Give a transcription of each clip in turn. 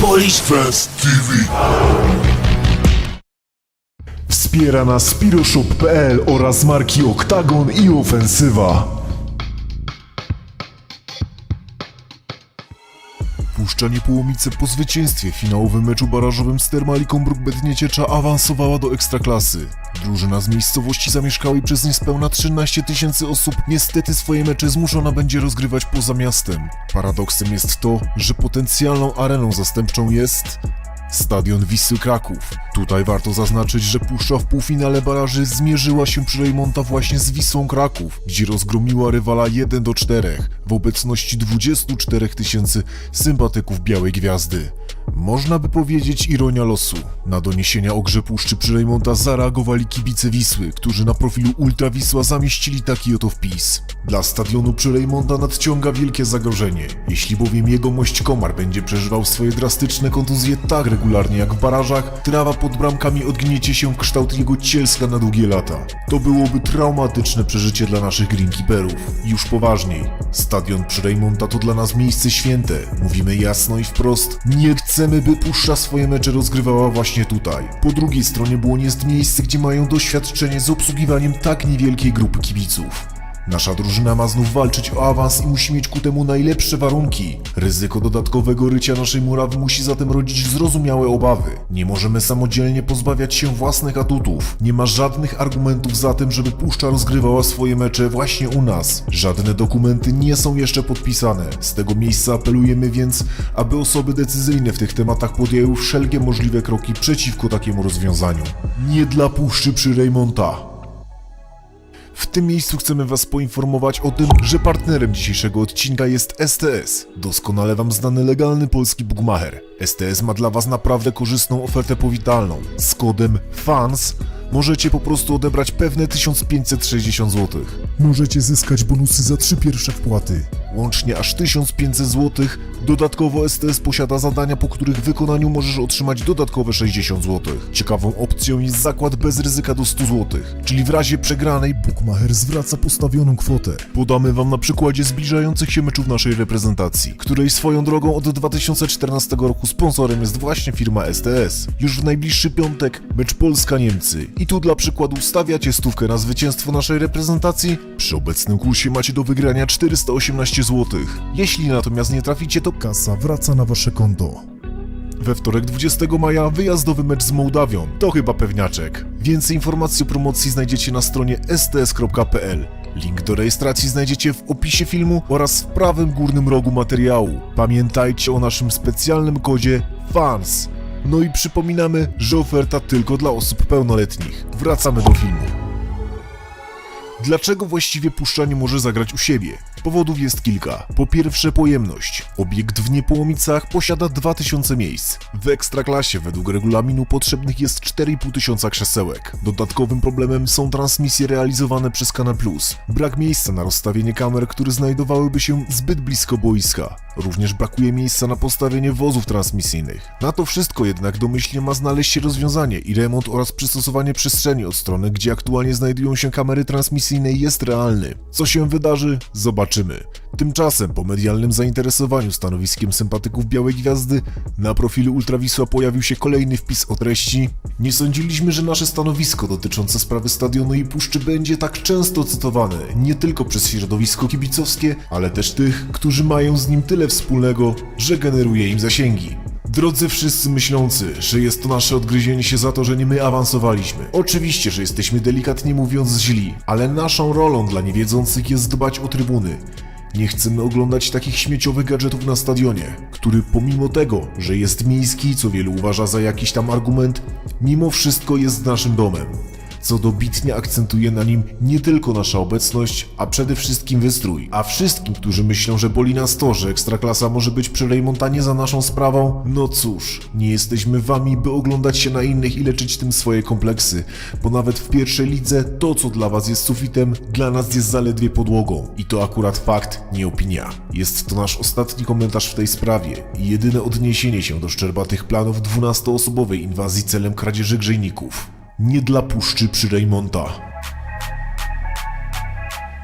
Polish Fest TV. Wspiera nas Spiroshop.pl oraz marki Oktagon i Ofensywa. Puszczanie Połomice po zwycięstwie finałowym meczu barażowym z Termaliką Brukbet Nieciecza awansowała do Ekstraklasy. Drużyna z miejscowości zamieszkałej przez niespełna 13 tysięcy osób niestety swoje mecze zmuszona będzie rozgrywać poza miastem. Paradoksem jest to, że potencjalną areną zastępczą jest Stadion Wisły Kraków. Tutaj warto zaznaczyć, że Puszcza w półfinale baraży zmierzyła się przy Rejmonta właśnie z Wisłą Kraków, gdzie rozgromiła rywala 1 do 4 w obecności 24 tysięcy sympatyków Białej Gwiazdy. Można by powiedzieć ironia losu. Na doniesienia o grze Puszczy przy Rejmonta zareagowali kibice Wisły, którzy na profilu Ultra Wisła zamieścili taki oto wpis. Dla stadionu przy Rejmonta nadciąga wielkie zagrożenie. Jeśli bowiem jego mość Komar będzie przeżywał swoje drastyczne kontuzje tak regularnie jak w barażach, trawa pod bramkami odgniecie się kształt jego cielska na długie lata. To byłoby traumatyczne przeżycie dla naszych greenkeeperów. Już poważniej, stadion przy Rejmonta to dla nas miejsce święte. Mówimy jasno i wprost, nie chcemy by Puszcza swoje mecze rozgrywała właśnie tutaj. Po drugiej stronie było jest miejsce, gdzie mają doświadczenie z obsługiwaniem tak niewielkiej grupy kibiców. Nasza drużyna ma znów walczyć o awans i musi mieć ku temu najlepsze warunki. Ryzyko dodatkowego rycia naszej murawy musi zatem rodzić zrozumiałe obawy. Nie możemy samodzielnie pozbawiać się własnych atutów. Nie ma żadnych argumentów za tym, żeby Puszcza rozgrywała swoje mecze właśnie u nas. Żadne dokumenty nie są jeszcze podpisane. Z tego miejsca apelujemy więc, aby osoby decyzyjne w tych tematach podjęły wszelkie możliwe kroki przeciwko takiemu rozwiązaniu. Nie dla Puszczy przy Rejmonta. Tym miejscu chcemy Was poinformować o tym, że partnerem dzisiejszego odcinka jest STS, doskonale Wam znany legalny polski bookmacher. STS ma dla Was naprawdę korzystną ofertę powitalną. Z kodem FANS możecie po prostu odebrać pewne 1560 zł. Możecie zyskać bonusy za trzy pierwsze wpłaty. Łącznie aż 1500 zł. Dodatkowo STS posiada zadania, po których wykonaniu możesz otrzymać dodatkowe 60 zł. Ciekawą opcją jest zakład bez ryzyka do 100 zł, czyli w razie przegranej Bookmacher zwraca postawioną kwotę. Podamy Wam na przykładzie zbliżających się meczów naszej reprezentacji, której swoją drogą od 2014 roku sponsorem jest właśnie firma STS. Już w najbliższy piątek mecz Polska-Niemcy. I tu dla przykładu stawiacie stówkę na zwycięstwo naszej reprezentacji. Przy obecnym kursie macie do wygrania 418 zł. Jeśli natomiast nie traficie, to kasa wraca na wasze konto. We wtorek 20 maja wyjazdowy mecz z Mołdawią. To chyba pewniaczek. Więcej informacji o promocji znajdziecie na stronie sts.pl. Link do rejestracji znajdziecie w opisie filmu oraz w prawym górnym rogu materiału. Pamiętajcie o naszym specjalnym kodzie FANS. No i przypominamy, że oferta tylko dla osób pełnoletnich. Wracamy do filmu. Dlaczego właściwie Puszcza nie może zagrać u siebie? Powodów jest kilka. Po pierwsze pojemność. Obiekt w Niepołomicach posiada 2000 miejsc. W Ekstraklasie według regulaminu potrzebnych jest 4,5 tysiąca krzesełek. Dodatkowym problemem są transmisje realizowane przez Kanal Plus. Brak miejsca na rozstawienie kamer, które znajdowałyby się zbyt blisko boiska. Również brakuje miejsca na postawienie wozów transmisyjnych. Na to wszystko jednak domyślnie ma znaleźć się rozwiązanie i remont oraz przystosowanie przestrzeni od strony, gdzie aktualnie znajdują się kamery transmisyjne jest realny. Co się wydarzy? Zobaczymy. Tymczasem po medialnym zainteresowaniu stanowiskiem sympatyków Białej Gwiazdy na profilu Ultrawisła pojawił się kolejny wpis o treści Nie sądziliśmy, że nasze stanowisko dotyczące sprawy stadionu i puszczy będzie tak często cytowane, nie tylko przez środowisko kibicowskie, ale też tych, którzy mają z nim tyle wspólnego, że generuje im zasięgi. Drodzy wszyscy myślący, że jest to nasze odgryzienie się za to, że nie my awansowaliśmy. Oczywiście, że jesteśmy delikatnie mówiąc źli, ale naszą rolą dla niewiedzących jest dbać o trybuny. Nie chcemy oglądać takich śmieciowych gadżetów na stadionie, który pomimo tego, że jest miejski, co wielu uważa za jakiś tam argument, mimo wszystko jest naszym domem. Co dobitnie akcentuje na nim nie tylko nasza obecność, a przede wszystkim wystrój. A wszystkim, którzy myślą, że boli nas to, że Ekstraklasa może być przy Rejmontanie za naszą sprawą, no cóż, nie jesteśmy wami, by oglądać się na innych i leczyć tym swoje kompleksy, bo nawet w pierwszej lidze to, co dla was jest sufitem, dla nas jest zaledwie podłogą. I to akurat fakt, nie opinia. Jest to nasz ostatni komentarz w tej sprawie i jedyne odniesienie się do szczerbatych planów 12-osobowej inwazji celem kradzieży grzejników. Nie dla puszczy przy Rejmonta.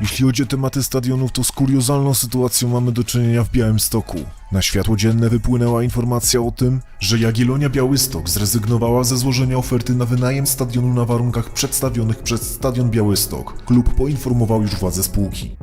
Jeśli chodzi o tematy stadionów, to z kuriozalną sytuacją mamy do czynienia w Białymstoku. Na światło dzienne wypłynęła informacja o tym, że Jagiellonia Białystok zrezygnowała ze złożenia oferty na wynajem stadionu na warunkach przedstawionych przez Stadion Białystok. Klub poinformował już władze spółki.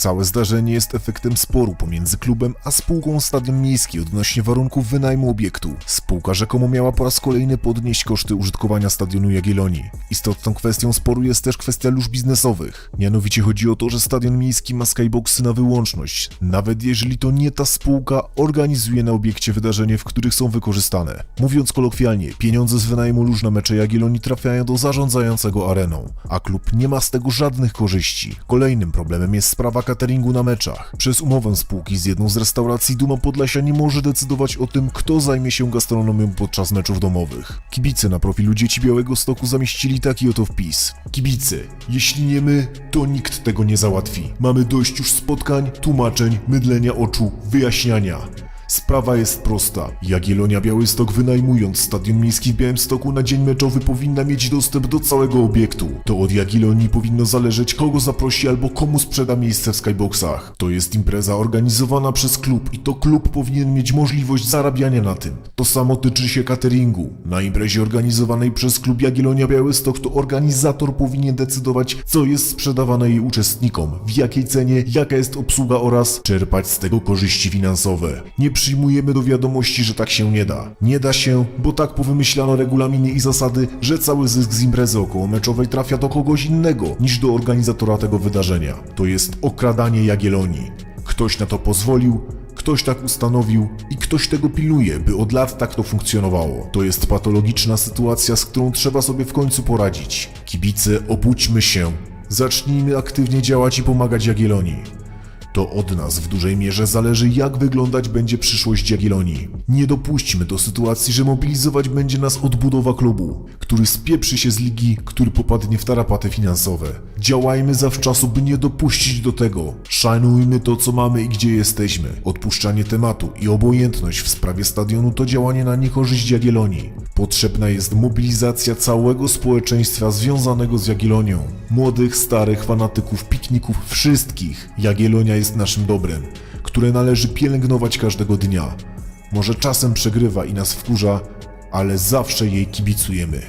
Całe zdarzenie jest efektem sporu pomiędzy klubem a spółką Stadion Miejski odnośnie warunków wynajmu obiektu. Spółka rzekomo miała po raz kolejny podnieść koszty użytkowania stadionu Jagiellonii. Istotną kwestią sporu jest też kwestia lóż biznesowych. Mianowicie chodzi o to, że Stadion Miejski ma skyboxy na wyłączność, nawet jeżeli to nie ta spółka organizuje na obiekcie wydarzenie, w których są wykorzystane. Mówiąc kolokwialnie, pieniądze z wynajmu lóż na mecze Jagiellonii trafiają do zarządzającego areną, a klub nie ma z tego żadnych korzyści. Kolejnym problemem jest sprawa cateringu na meczach. Przez umowę spółki z jedną z restauracji Duma Podlasia nie może decydować o tym, kto zajmie się gastronomią podczas meczów domowych. Kibice na profilu Dzieci Białego Stoku zamieścili taki oto wpis. Kibice, jeśli nie my, to nikt tego nie załatwi. Mamy dość już spotkań, tłumaczeń, mydlenia oczu, wyjaśniania. Sprawa jest prosta. Jagiellonia Białystok wynajmując stadion miejski w Białymstoku na dzień meczowy powinna mieć dostęp do całego obiektu. To od Jagiellonii powinno zależeć kogo zaprosi albo komu sprzeda miejsce w skyboxach. To jest impreza organizowana przez klub i to klub powinien mieć możliwość zarabiania na tym. To samo tyczy się cateringu. Na imprezie organizowanej przez klub Jagiellonia Białystok to organizator powinien decydować co jest sprzedawane jej uczestnikom, w jakiej cenie, jaka jest obsługa oraz czerpać z tego korzyści finansowe. Nie przyjmujemy do wiadomości, że tak się nie da. Nie da się, bo tak powymyślano regulaminy i zasady, że cały zysk z imprezy okołomeczowej trafia do kogoś innego niż do organizatora tego wydarzenia. To jest okradanie Jagiellonii. Ktoś na to pozwolił, Ktoś tak ustanowił i ktoś tego pilnuje, by od lat tak to funkcjonowało. To jest patologiczna sytuacja, z którą trzeba sobie w końcu poradzić. Kibice, obudźmy się. Zacznijmy aktywnie działać i pomagać Jagiellonii. To od nas w dużej mierze zależy, jak wyglądać będzie przyszłość Jagiellonii. Nie dopuśćmy do sytuacji, że mobilizować będzie nas odbudowa klubu, który spieprzy się z ligi, który popadnie w tarapaty finansowe. Działajmy zawczasu, by nie dopuścić do tego. Szanujmy to, co mamy i gdzie jesteśmy. Odpuszczanie tematu i obojętność w sprawie stadionu to działanie na niekorzyść Jagiellonii. Potrzebna jest mobilizacja całego społeczeństwa związanego z Jagiellonią. Młodych, starych, fanatyków, pikników, wszystkich. Jagiellonia jest naszym dobrem, które należy pielęgnować każdego dnia. Może czasem przegrywa i nas wkurza, ale zawsze jej kibicujemy.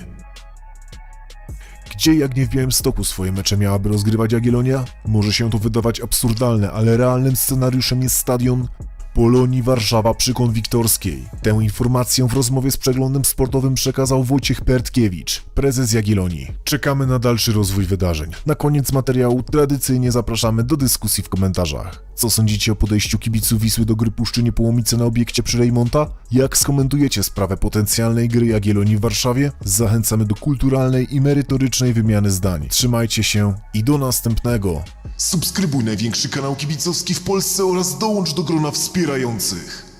Gdzie jak nie w Białymstoku swoje mecze miałaby rozgrywać Jagiellonia? Może się to wydawać absurdalne, ale realnym scenariuszem jest stadion Polonii Warszawa przy Konwiktorskiej. Tę informację w rozmowie z przeglądem sportowym przekazał Wojciech Pertkiewicz, prezes Jagiellonii. Czekamy na dalszy rozwój wydarzeń. Na koniec materiału tradycyjnie zapraszamy do dyskusji w komentarzach. Co sądzicie o podejściu kibiców Wisły do gry Puszczynie Połomice na obiekcie przy Rejmonta? Jak skomentujecie sprawę potencjalnej gry Jagiellonii w Warszawie? Zachęcamy do kulturalnej i merytorycznej wymiany zdań. Trzymajcie się i do następnego. Subskrybuj największy kanał kibicowski w Polsce oraz dołącz do grona wspierających.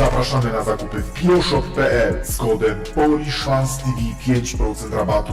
Zapraszamy na zakupy w kioshop.pl z kodem POLISZFANSTV 5% rabatu.